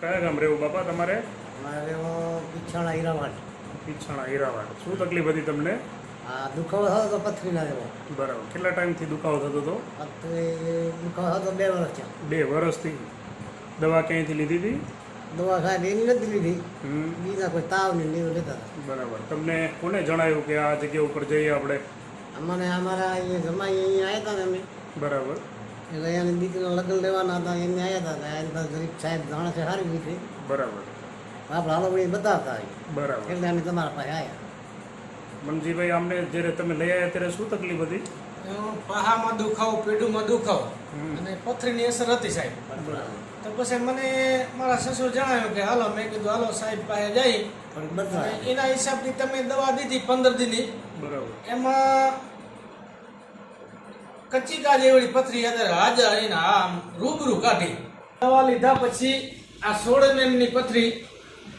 કયા ગામ રહેવું બાપા તમારે? મારે પીછાણા હીરાવાડ. પીછાણા હીરાવાડ. શું તકલીફ હતી તમને? આ દુખાવો થતો તો પથરીના જેવો બરાબર. કેટલા ટાઈમથી દુખાવો થતો હતો? પથરી દુખાવો થતો બે વર્ષ થયા. બે વર્ષથી દવા ક્યાંયથી લીધી હતી? દવા ખાઈ એની નથી લીધી. બીજા કોઈ તાવ ને લેવું લેતા બરાબર. તમને કોને જણાવ્યું કે આ જગ્યા ઉપર જઈએ આપણે? અમને અમારા અહીંયા જમાઈ અહીંયા આવ્યા હતા ને અમે. બરાબર. એટલે એની દીકરીનો લગ્ન લેવાના હતા એમને આવ્યા હતા એની પાસે ગરીબ સાહેબ જાણે છે સારી દીકરી બરાબર. આપણે હાલોવડી બતાવતા બરાબર. એટલે અમે તમારા પાસે આવ્યા મનજીભાઈ અમને જ્યારે તમે લઈ આવ્યા ત્યારે શું તકલીફ હતી? પાહામાં દુખાવો પેડુમાં દુખાવો. અને પથરીની અસર હતી સાહેબ. બરાબર. તો પછી મને મારા સસુર જણાવ્યું કે હાલો મેં કીધું હાલો સાહેબ પાસે જઈ. એના હિસાબથી તમે દવા દીધી પંદર દિનની. બરાબર. એમાં કચ્ચીકા જેવડી પથરી અંદર હાજર એના આમ રૂબરૂ કાઢી. દવા લીધા પછી આ સોળ એમની પથરી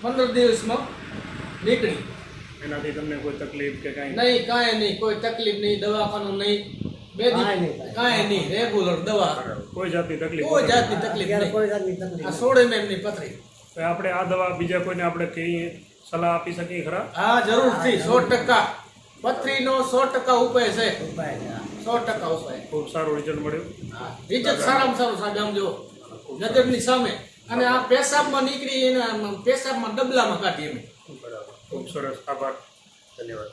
પંદર દિવસમાં નીકળી. એનાથી તમને કોઈ તકલીફ કે કાંઈ? નહીં કાંઈ નહીં કોઈ તકલીફ નહીં દવાખાનું નહીં. બે કાંઈ નહીં. કાંઈ નહીં. રેગ્યુલર દવા. કોઈ જાતની તકલીફ કોઈ જાતની તકલીફ કોઈ જાતની તકલીફ આ. સોળ એમની પથરી. તો આપણે આ દવા બીજા કોઈને આપણે સલાહ આપી શકીએ ખરા? હા જરૂરથી સો ટકા. પથરીનો સો ટકા ઉપાય છે. ઉપાય છે. સો ટકા ઉપાય ખૂબ સારું રિઝલ્ટ મળ્યું. હા રિઝલ્ટ સારામાં સારું સાહેબ આમ જો નજરની સામે. અને આ પેશાબમાં નીકળી એના પેશાબમાં ડબલામાં કાઢી એમ. બરાબર. ખૂબ સરસ. આભાર. ધન્યવાદ.